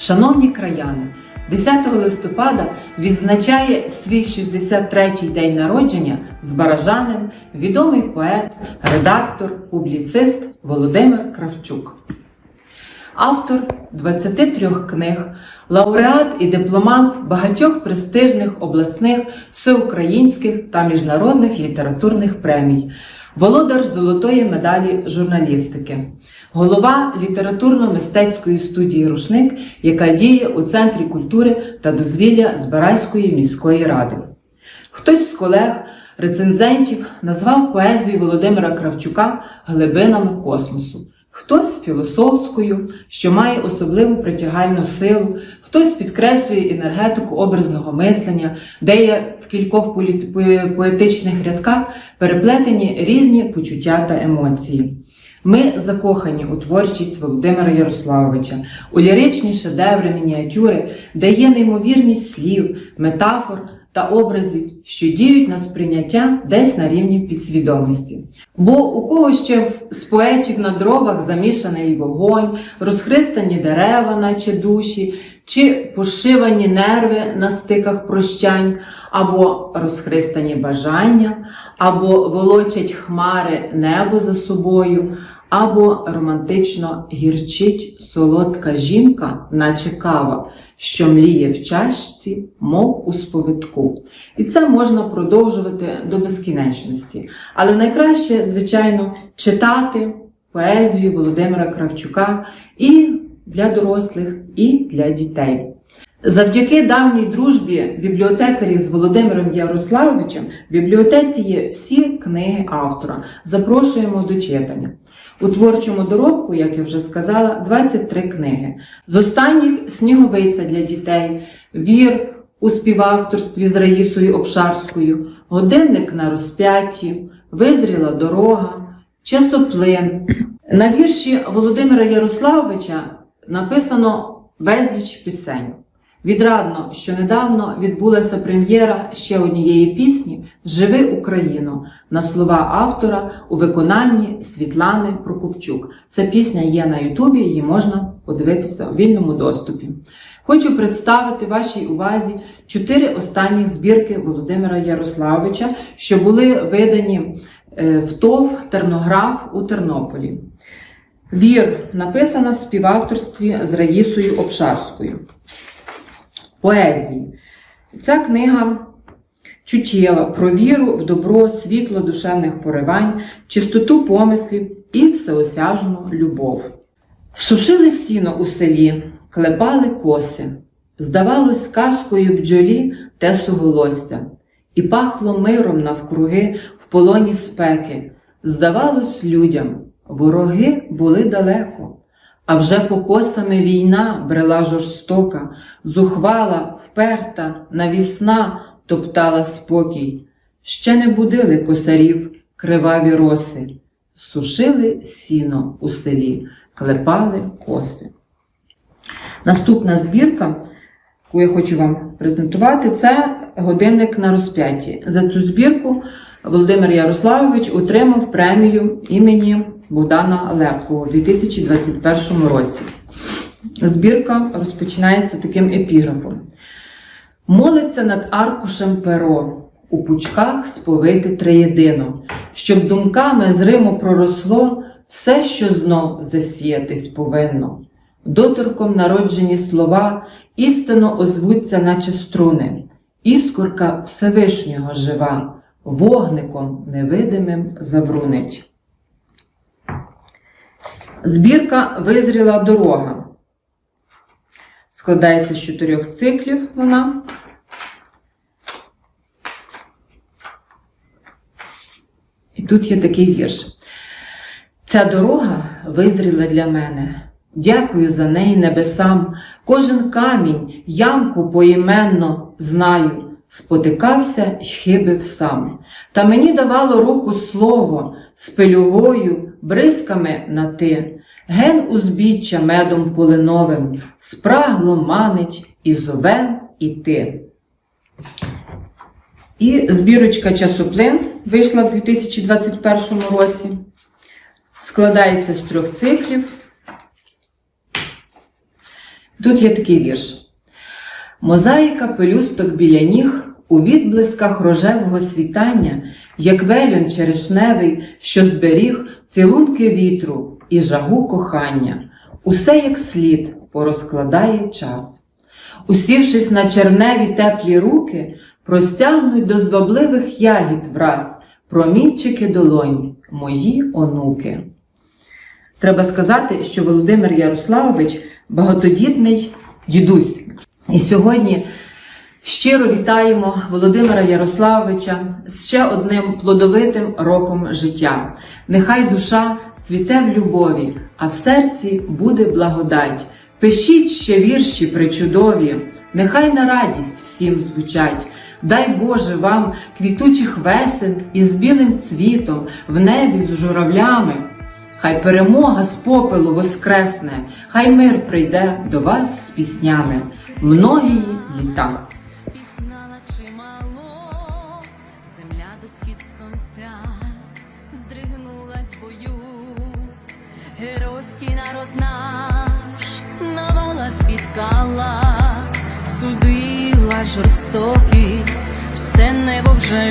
Шановні краяни, 10 листопада відзначає свій 63-й день народження збаражанин, відомий поет, редактор, публіцист Володимир Кравчук. Автор 23 книг, лауреат і дипломант багатьох престижних обласних, всеукраїнських та міжнародних літературних премій, володар золотої медалі журналістики, голова літературно-мистецької студії Рушник, яка діє у Центрі культури та дозвілля Збирайської міської ради. Хтось з колег, рецензентів назвав поезію Володимира Кравчука глибинами космосу. Хтось філософською, що має особливу притягальну силу, хтось підкреслює енергетику образного мислення, де є в кількох поетичних рядках переплетені різні почуття та емоції. Ми закохані у творчість Володимира Ярославовича, у ліричні шедеври, мініатюри, де є неймовірність слів, метафор та образів, що діють на сприйняття десь на рівні підсвідомості. Бо у кого ще з поетів на дровах замішаний вогонь, розхристані дерева, наче душі, чи пошивані нерви на стиках прощань, або розхристані бажання, або волочать хмари небо за собою, або романтично гірчить солодка жінка, наче кава, що мліє в чашці, мов у сповитку. І це можна продовжувати до безкінечності. Але найкраще, звичайно, читати поезію Володимира Кравчука і для дорослих, і для дітей. Завдяки давній дружбі бібліотекарів з Володимиром Ярославовичем в бібліотеці є всі книги автора. Запрошуємо до читання. У творчому доробку, як я вже сказала, 23 книги. З останніх Сніговиця для дітей, Вір у співавторстві з Раїсою Обшарською, Годинник на розп'ятті, Визріла дорога, Часоплин. На вірші Володимира Ярославовича написано безліч пісень. Відрадно, що недавно відбулася прем'єра ще однієї пісні Живи Україно на слова автора у виконанні Світлани Прокопчук. Ця пісня є на Ютубі, її можна подивитися у вільному доступі. Хочу представити вашій увазі чотири останні збірки Володимира Ярославовича, що були видані е, в ТОВ Тернограф у Тернополі. Вір написана в співавторстві з Раїсою Обшарською поезії. Ця книга чуттєва про віру в добро, світло душевних поривань, чистоту помислів і всеосяжну любов. Сушили сіно у селі, клепали коси, здавалось, казкою бджолі те суголосся, і пахло миром навкруги в полоні спеки. Здавалось людям, вороги були далеко. А вже покосами війна брела жорстока, зухвала, вперта, навісна топтала спокій. Ще не будили косарів криваві роси, сушили сіно у селі, клепали коси. Наступна збірка, яку я хочу вам презентувати, це годинник на розп'ятті. За цю збірку Володимир Ярославович отримав премію імені Богдана Лепкого у 2021 році. Збірка розпочинається таким епіграфом. Молиться над аркушем перо, у пучках сповити триєдино, щоб думками з Риму проросло все, що знов засіятись повинно. Доторком народжені слова істинно озвуться, наче струни, іскорка Всевишнього жива, вогником невидимим заврунить. Збірка Визріла дорога. Складається з чотирьох циклів вона. І тут є такий вірш. Ця дорога визріла для мене. Дякую за неї небесам. Кожен камінь, ямку поіменно знаю, спотикався й хибив сам. Та мені давало руку слово з пелюгою, бризками на ти. Ген узбіччя медом полиновим, спрагло манить і зове іти. І збірочка часоплин вийшла в 2021 році. Складається з трьох циклів. Тут є такий вірш. Мозаїка пелюсток біля ніг у відблисках рожевого світання, як велюн черешневий, що зберіг цілунки вітру і жагу кохання, усе як слід порозкладає час. Усівшись на черневі теплі руки, простягнуть до звабливих ягід враз промінчики долонь, мої онуки. Треба сказати, що Володимир Ярославович багатодітний дідусь. І сьогодні щиро вітаємо Володимира Ярославовича з ще одним плодовитим роком життя. Нехай душа цвіте в любові, а в серці буде благодать. Пишіть ще вірші причудові, нехай на радість всім звучать. Дай Боже вам квітучих весен із білим цвітом, в небі з журавлями. Хай перемога з попелу воскресне, хай мир прийде до вас з піснями. Многії літа. Сонця, здригнулась бою, геройський народ наш навала спіткала, судила жорстокість, все небо вже